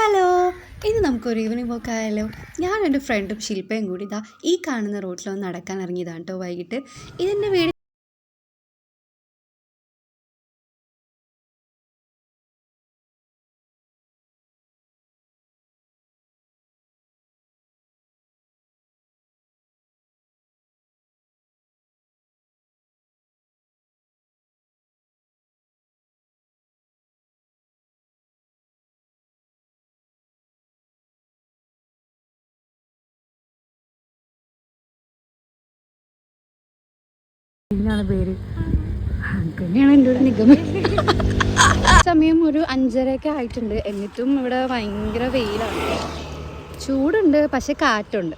Hello. ഇത് നമുക്കൊരു evening walk ആയാലോ. ഞാൻ എന്റെ ഫ്രണ്ടും ശില്പയും കൂടി ഇതാ ഈ കാണുന്ന റോട്ടിലൊന്ന് നടക്കാൻ ഇറങ്ങിയതാണ് കേട്ടോ വൈകിട്ട്. ഇതെന്റെ വീട് ഇതിനാണ് പേര്. നിഗമനം. സമയം ഒരു അഞ്ചരയൊക്കെ ആയിട്ടുണ്ട്. എന്നിട്ടും ഇവിടെ ഭയങ്കര വെയിലാണ്. ചൂടുണ്ട് പക്ഷെ കാറ്റുണ്ട്.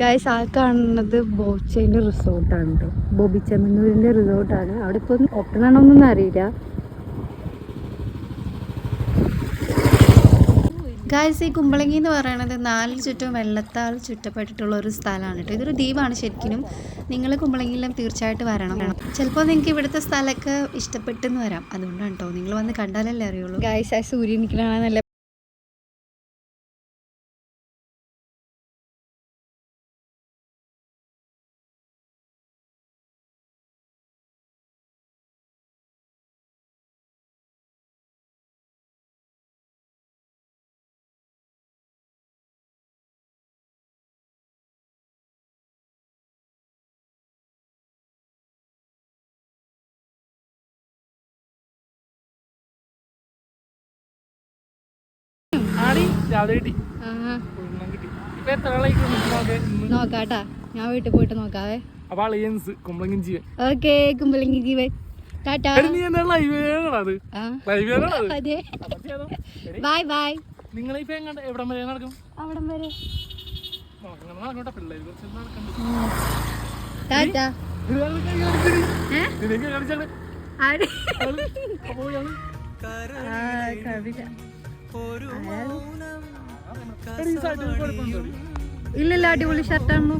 ഗൈസ് ആ കാണുന്നത് ബോച്ചേന്റെ റിസോർട്ടാണ് കേട്ടോ ബോബി ചെമ്മന്നൂരിന്റെ റിസോർട്ടാണ്. അവിടെ ഇപ്പോൾ ഓപ്പൺ ആണോന്നൊന്നും അറിയില്ല. ഗായ്സ് ഈ കുമ്പളങ്ങി എന്ന് പറയുന്നത് നാല് ചുറ്റും വെള്ളത്താൽ ചുറ്റപ്പെട്ടിട്ടുള്ള ഒരു സ്ഥലമാണ് കേട്ടോ ഇതൊരു ദ്വീപാണ് ശരിക്കും നിങ്ങൾ കുമ്പളങ്ങിയിലും തീർച്ചയായിട്ടും വരണം. ചിലപ്പോൾ നിങ്ങൾക്ക് ഇവിടുത്തെ സ്ഥലമൊക്കെ ഇഷ്ടപ്പെട്ടെന്ന് വരാം. അതുകൊണ്ടാണ് കേട്ടോ നിങ്ങൾ വന്ന് കണ്ടാലല്ലേ അറിയുള്ളൂ. ഗായ്സ് ആ സൂര്യൻ നിൽക്കണ നല്ല നോക്കാട്ടാ. ഞാൻ വീട്ടിൽ പോയിട്ട് നോക്കാവേ. Okay Kumbalangi Jeevan. Bye bye നിങ്ങൾ എവിടം വരെ നടക്കും? അവിടം വരെ. ടാറ്റാ. കവിത. ഇല്ലല്ല അടിപൊളി ഷർട്ടാണോ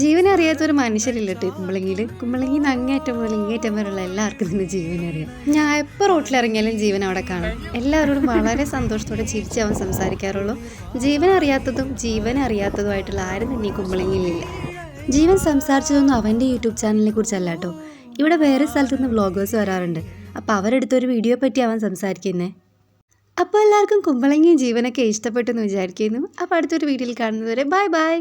ജീവനെ അറിയാത്ത ഒരു മനുഷ്യരില്ല കേട്ടോ ഈ കുമ്പളങ്ങിയിൽ കുമ്പളങ്ങി അങ്ങേറ്റം മുതൽ ഇങ്ങേറ്റം വരെയുള്ള എല്ലാവർക്കും തന്നെ ജീവനെ അറിയാം ഞാൻ എപ്പോൾ റോട്ടിലിറങ്ങിയാലും ജീവൻ അവിടെ കാണാം. എല്ലാവരോടും വളരെ സന്തോഷത്തോടെ ചിരിച്ച് അവൻ സംസാരിക്കാറുള്ളൂ. ജീവൻ അറിയാത്തതും ജീവൻ അറിയാത്തതുമായിട്ടുള്ള ആരും തന്നെ ഈ കുമ്പളങ്ങിയിലില്ല. ജീവൻ സംസാരിച്ചതൊന്നും അവന്റെ യൂട്യൂബ് ചാനലിനെ കുറിച്ചല്ല കേട്ടോ ഇവിടെ വേറെ സ്ഥലത്തുനിന്ന് വ്ളോഗേഴ്സ് വരാറുണ്ട്. അപ്പോൾ അവരെടുത്തൊരു വീഡിയോ പറ്റി അവൻ സംസാരിക്കുന്നേ? അപ്പോൾ എല്ലാവർക്കും കുമ്പളങ്ങിയും ജീവനൊക്കെ ഇഷ്ടപ്പെട്ടെന്ന് വിചാരിക്കുന്നു. അപ്പോൾ അടുത്തൊരു വീഡിയോയിൽ കാണുന്നതുവരെ ബൈ ബൈ.